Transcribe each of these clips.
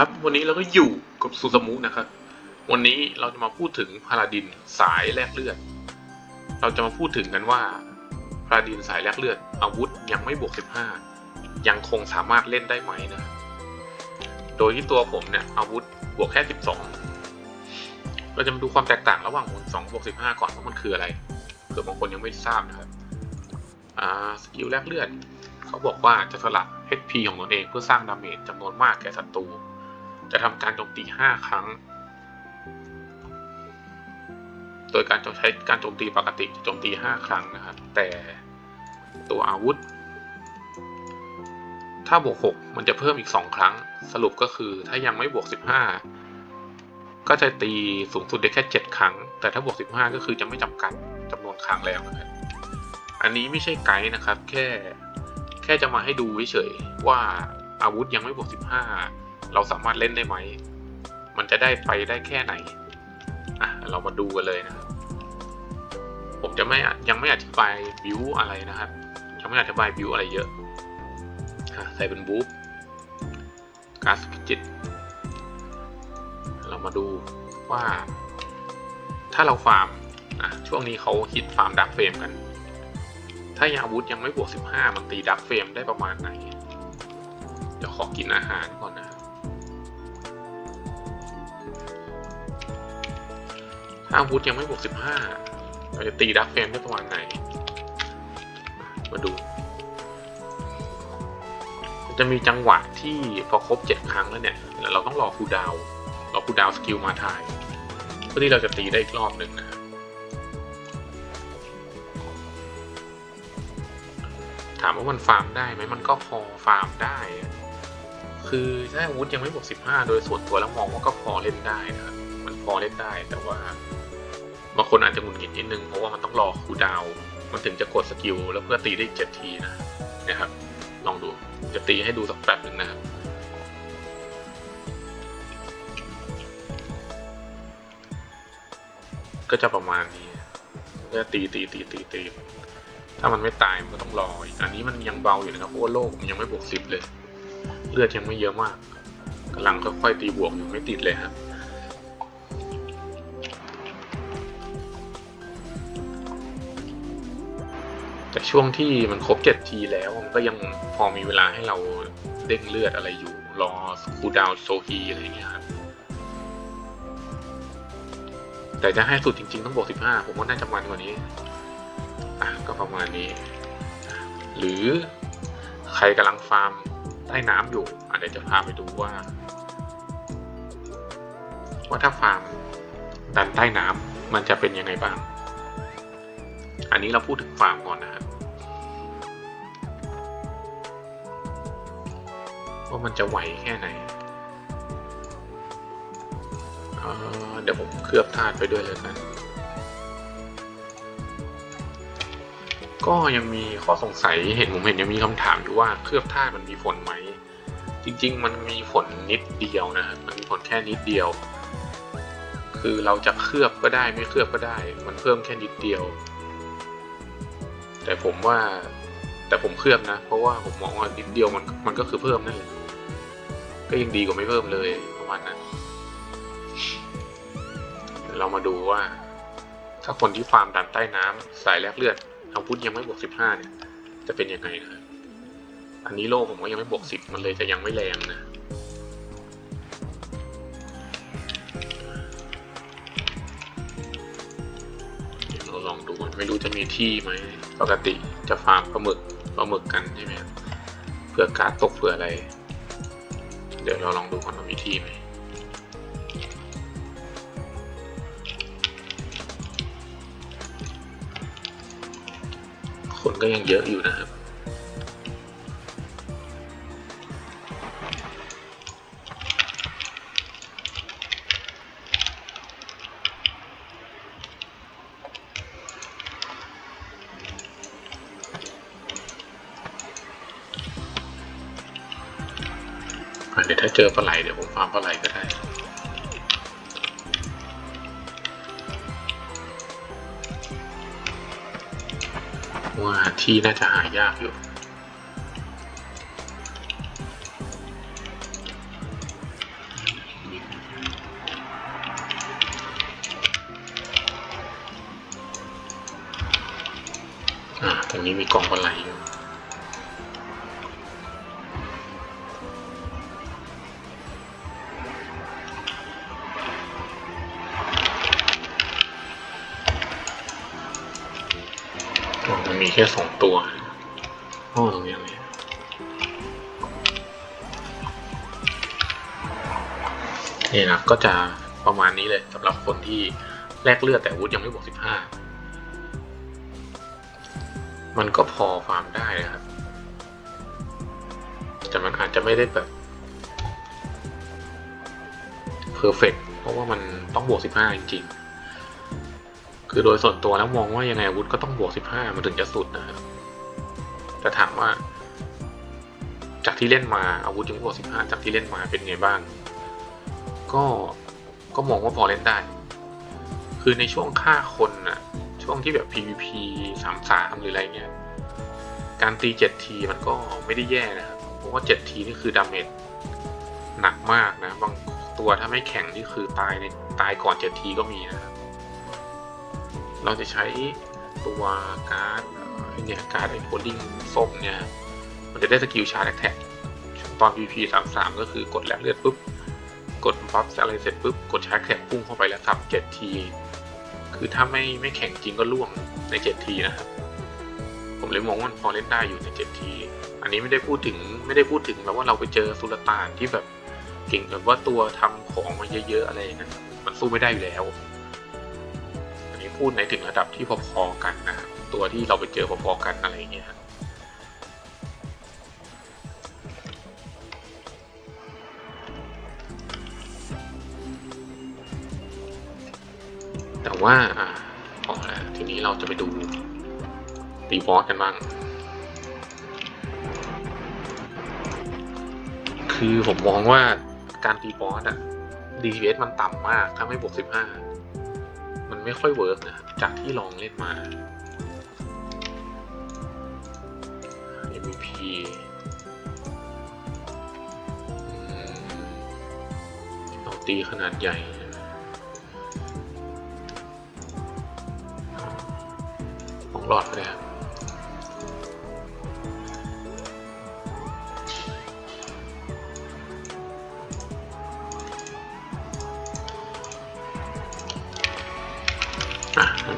ครับวันนี้เราก็อยู่กับซูซามุนะครับ วันนี้เราจะมาพูดถึงพาราดินสายแลกเลือด เราจะมาพูดถึงกันว่าพาราดินสายแลกเลือด อาวุธยังไม่บวก 15 ยังคงสามารถเล่นได้ไหมนะ โดยที่ตัวผมเนี่ยอาวุธบวกแค่ 12 เราจะมาดูความแตกต่างระหว่างบ2บวก15 ก่อนว่ามันคืออะไรเผื่อบางคนยังไม่ทราบนะครับสกิลแลกเลือด เขาบอกว่าจะสลับ HP ของตนเองเพื่อสร้างดาเมจจำนวนมากแก่ศัตรู จะทำการโจมตี 5 ครั้ง โดยการใช้การโจมตีปกติจะโจมตี 5 ครั้งนะครับ แต่ตัวอาวุธ ถ้าบวก 6 มันจะเพิ่มอีก 2 ครั้ง สรุปก็คือถ้ายังไม่บวก 15 ก็จะตีสูงสุดได้แค่ 7 ครั้ง แต่ถ้าบวก 15 ก็คือจะไม่จำกัดจำนวนครั้งแล้วนะครับอันนี้ไม่ใช่ไกด์นะครับ แค่แค่จะมาให้ดูเฉยๆว่าอาวุธยังไม่บวก 15 เราสามารถเล่นได้ไหม มันจะได้ไปได้แค่ไหน อะ เรามาดูกันเลยนะครับ ผมจะไม่ยังไม่อธิบายบิวอะไรนะครับ ยังไม่อธิบายบิวอะไรเยอะใส่เป็นบูฟกาสกิจิต เรามาดูว่า ถ้าเราฟาร์มอะช่วงนี้เขาฮิตฟาร์มดักเฟรมกัน ถ้ายาวุธยังไม่บวก 15 มันตีดักเฟรมได้ประมาณไหน เดี๋ยวขอกินอาหารก่อนนะ อาวุธยังไม่บวก15เราจะตีดักเฟรมได้ประมาณไหน มาดู จะมีจังหวะที่พอครบ7ครั้งแล้วเนี่ยเราต้องรอคูดาวรอคูดาวสกิลมาถ่ายเพื่อที่เราจะตีได้อีกรอบหนึ่งนะครับถามว่ามันฟาร์มได้ไหมมันก็พอฟาร์มได้ คือถ้าอาวุธยังไม่บวก15 โดยส่วนตัวแล้วมองว่าก็พอเล่นได้นะครับ มันพอเล่นได้แต่ว่า บางคนอาจจะหงุดหงิดนิดนึงเพราะว่ามันต้องรอคูดาว มันถึงจะกดสกิลแล้วเพื่อตีได้อีกเจ็ดทีนะนะครับ ลองดูจะตีให้ดูสักแป๊บหนึ่งนะครับก็จะประมาณนี้ก็ตีตีตีตีตีถ้ามันไม่ตายมันก็ต้องรออีกอันนี้มันยังเบาอยู่นะครับเพราะว่าโลกมันยังไม่บวกสิบเลย เลือดยังไม่เยอะมากกำลังค่อยๆตีบวกอยู่ไม่ติดเลยครับ แต่ช่วงที่มันครบเจ็ดทีแล้วมันก็ยังพอมีเวลาให้เราเด้งเลือดอะไรอยู่ รอคูดาวโซฮีอะไรอย่างเงี้ยครับแต่จะให้สุดจริง ๆ ต้องบวกสิบห้าผมว่าน่าจะมันกว่านี้อะก็ประมาณนี้ หรือใครกำลังฟาร์มใต้น้ำอยู่อันนี้จะพาไปดูว่า ว่าถ้าฟาร์มดันใต้น้ำมันจะเป็นยังไงบ้าง อันนี้เราพูดถึงฟาร์มก่อนนะ ว่ามันจะไหวแค่ไหนเเดี๋ยวผมเคลือบธาตุไปด้วยเลยกัน ก็ยังมีข้อสงสัยเห็นผมเห็นยังมีคำถามอยู่ว่าเคลือบธาตุมันมีผลไหม จริง ๆ มันมีผลนิดเดียวนะครับมันมีผลแค่นิดเดียว คือเราจะเคลือบก็ได้ไม่เคลือบก็ได้ มันเพิ่มแค่นิดเดียว แต่ผมว่าแต่ผมเคลือบนะ เพราะว่าผมมองว่านิดเดียวมันมันก็คือเพิ่มนั่นแหละ ก็ยังดีกว่าไม่เพิ่มเลยประมาณนั้นเรามาดูว่า ถ้าคนที่ฟาร์มดันใต้น้ำสายแลกเลือดอาวุธยังไม่บวกสิบห้าเนี่ย จะเป็นยังไงนะครับอันนี้โลผมก็ยังไม่บวกสิบมันเลยจะยังไม่แรงนะเดี๋ยวเราลองดูก่อนไม่รู้จะมีที่ไหมปกติจะฟาร์มปลาหมึกปลาหมึกกันใช่ไหมครับเพื่อการตกเพื่ออะไร เดี๋ยวเราลองดูก่อนว่ามีที่ไหมคนก็ยังเยอะอยู่นะครับ เดี๋ยวถ้าเจอปลาไหลเดี๋ยวผมฟาร์มปลาไหลก็ได้ว่าที่น่าจะหายากอยู่อ่าตรงนี้มีกล่องปลาไหลอยู่ อ๋อมันมีแค่สองตัวโอ้ตรงนี้อะไรนี่นะก็จะประมาณนี้เลยสำหรับคนที่แลกเลือดแต่วุธยังไม่บวกสิบห้ามันก็พอฟาร์มได้นะครับ แต่มันอาจจะไม่ได้แบบเพอร์เฟกเพราะว่ามันต้องบวก15จริงๆ คือโดยส่วนตัวแล้วมองว่ายังไงอาวุธก็ต้องบวก15มันถึงจะสุดนะครับแต่ถามว่า จากที่เล่นมาอาวุธยังบวก15จากที่เล่นมาเป็นไงบ้าง ก็ก็มองว่าพอเล่นได้ คือในช่วงฆ่าคนน่ะช่วงที่แบบ PVP สามสามหรืออะไรเงี้ย การตี 7T มันก็ไม่ได้แย่นะครับเพราะว่า 7T นี่คือดาเมจหนักมากนะ บางตัวถ้าไม่แข็งนี่คือตายในตายก่อน 7T ก็มีนะครับ เราจะใช้ตัวการ์ดเนี่ยการ์ดไอ้โคดิ้งส้มเนี่ย มันจะได้สกิลชาร์จแท็กตอน PVP 33 ก็คือกดแลกเลือดปุ๊บ กดบัฟอะไรเสร็จปุ๊บ กดชาร์จแท็กพุ่งเข้าไปแล้วสับ 7T คือถ้าไม่ไม่แข็งจริงก็ล่วงใน 7T นะครับผมเลยมองว่าพอเล่นได้อยู่ใน 7T อันนี้ไม่ได้พูดถึงไม่ได้พูดถึงแบบว่าเราไปเจอสุลต่านที่แบบเก่งแบบว่าตัวทำของมาเยอะๆอะไรนะมันสู้ไม่ได้อยู่แล้ว พูดในถึงระดับที่พอๆกันนะครับตัวที่เราไปเจอพอๆกันอะไรเงี้ยครับแต่ว่าอ่าพอแล้วทีนี้เราจะไปดูตีบอสกันบ้าง คือผมมองว่าการตีบอสอะ DPS มันต่ำมาก ถ้าไม่บวก 15 ไม่ค่อยเวิร์กนะจากที่ลองเล่นมา MVP อืมเราตีขนาดใหญ่ของหลอดไปเลย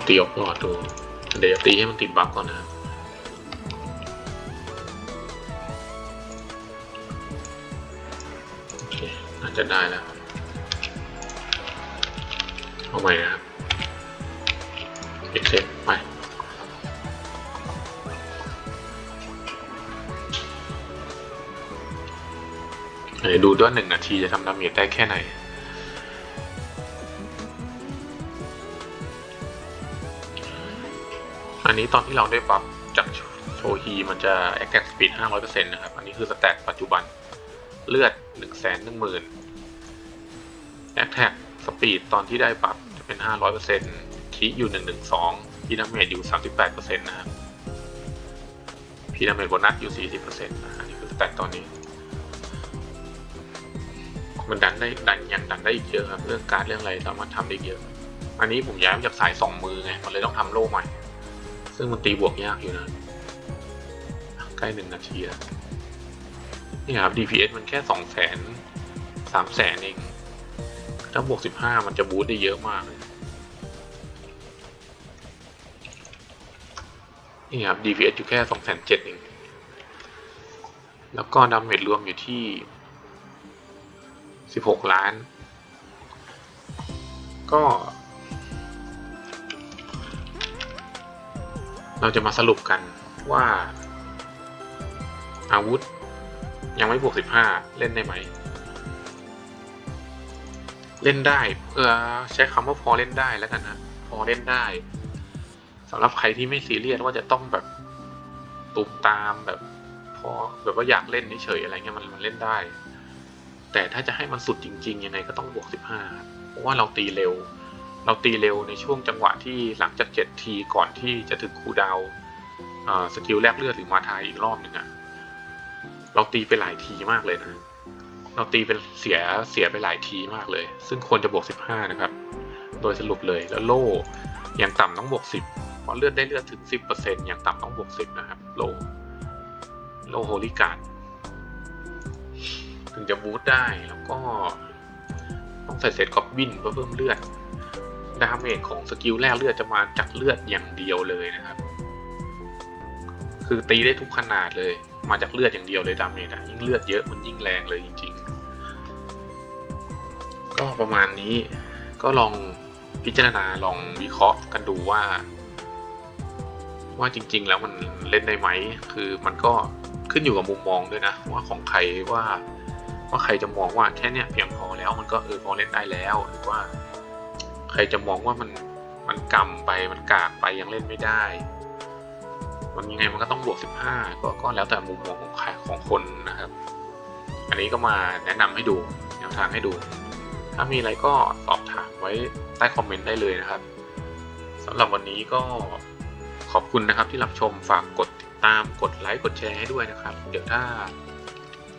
ตีออกหลอดดู เดี๋ยวตีให้มันติดบัฟก่อนนะโอเคน่าจะได้แล้ว เอาใหม่นะครับเซตไปเดี๋ยวดูด้วยหนึ่งนาทีจะทำดาเมจได้แค่ไหน นี้ตอนที่เราได้บัฟจากโชฮีมันจะ attack speed 500%นะครับ อันนี้คือสแตทปัจจุบันเลือด 1 1 0 0 0 0 attack speed ตอนที่ได้บัฟจะเป็น 500%คีอยู่ 112พีดาเมจอยู่ 38%นะครับพีดาเมจโบนัสอยู่ 40%นะอันนี้คือสแตทตอนนี้ มันดันได้ดันยังดันได้อีกเยอะครับ เรื่องการเรื่องอะไรสามารถทำได้เยอะ อันนี้ผมย้ายมาจากสายสองมือไง มันเลยต้องทำโล่ใหม่ ซึ่งมันตีบวกยากอยู่นะ ใกล้หนึ่งนาทีแล้วนี่ครับ DPS มันแค่สองแสนสามแสนเอง ถ้าบวกสิบห้ามันจะบูสต์ได้เยอะมากเลยนี่ครับ DPS อยู่แค่สองแสนเจ็ดเอง แล้วก็ดาเมจรวมอยู่ที่สิบหกล้าน ก็ เราจะมาสรุปกันว่า อาวุธ ยังไม่บวกสิบห้าเล่นได้ไหม เล่นได้เออใช้คำว่าพอเล่นได้แล้วกันนะ พอเล่นได้สำหรับใครที่ไม่ซีเรียสว่าจะต้องแบบตุมตามแบบพอแบบว่าอยากเล่นเฉยอะไรเงี้ยมันมันเล่นได้ แต่ถ้าจะให้มันสุดจริง ๆ ยังไงก็ต้องบวกสิบห้าเพราะว่าเราตีเร็ว เราตีเร็วในช่วงจังหวะที่หลังจากเจ็ดทีก่อนที่จะถึงคูดาวสกิลแลกเลือดหรือมาทายอีกรอบหนึ่งอะเราตีไปหลายทีมากเลยนะ เราตีเป็นเสียเสียไปหลายทีมากเลย ซึ่งควรจะบวกสิบห้านะครับ โดยสรุปเลยแล้วโล่อย่างต่ำต้องบวกสิบราะเลือดได้เลือดถึง 10%อย่างต่ำต้องบวก 10 นะครับ โลโลโฮลิการดถึงจะบูสต์ได้แล้วก็ต้องใส่เศษกอบบินเพื่อเพิ่มเลือด ดาเมจของสกิลแรกเลือดจะมาจากเลือดอย่างเดียวเลยนะครับ คือตีได้ทุกขนาดเลย มาจากเลือดอย่างเดียวเลยดาเมจอะยิ่งเลือดเยอะมันยิ่งแรงเลยจริง ๆ ก็ประมาณนี้ก็ลองพิจารณาลองวิเคราะห์กันดูว่า ว่าจริง ๆ แล้วมันเล่นได้ไหม คือมันก็ขึ้นอยู่กับมุมมองด้วยนะ ว่าของใครว่าว่าใครจะมองว่าแค่เนี้ยเพียงพอแล้วมันก็เออพอเล่นได้แล้วหรือว่า ใครจะมองว่ามันมันกำไปมันกากไปยังเล่นไม่ได้ มันยังไงมันก็ต้องบวก 15 ก็ก็แล้วแต่มุมมองของใครของคนนะครับ อันนี้ก็มาแนะนำให้ดูแนวทางให้ดู ถ้ามีอะไรก็สอบถามไว้ใต้คอมเมนต์ได้เลยนะครับสำหรับวันนี้ก็ขอบคุณนะครับที่รับชมฝากกดติดตามกดไลค์กดแชร์ให้ด้วยนะครับ เดี๋ยวถ้า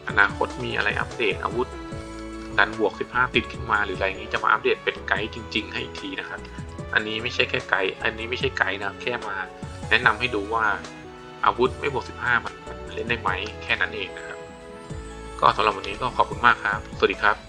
อนาคตมีอะไรอัปเดตอาวุธ ดันบวก 15 ติดขึ้นมาหรืออะไรนี้จะมาอัปเดตเป็นไกด์จริง ๆ ให้อีกทีนะครับ อันนี้ไม่ใช่แค่ไกด์อันนี้ไม่ใช่ไกด์นะแค่มา แนะนำให้ดูว่าอาวุธไม่บวก 15 มันเล่นได้ไหมแค่นั้นเองนะครับ ก็สำหรับวันนี้ก็ขอบคุณมากครับ สวัสดีครับ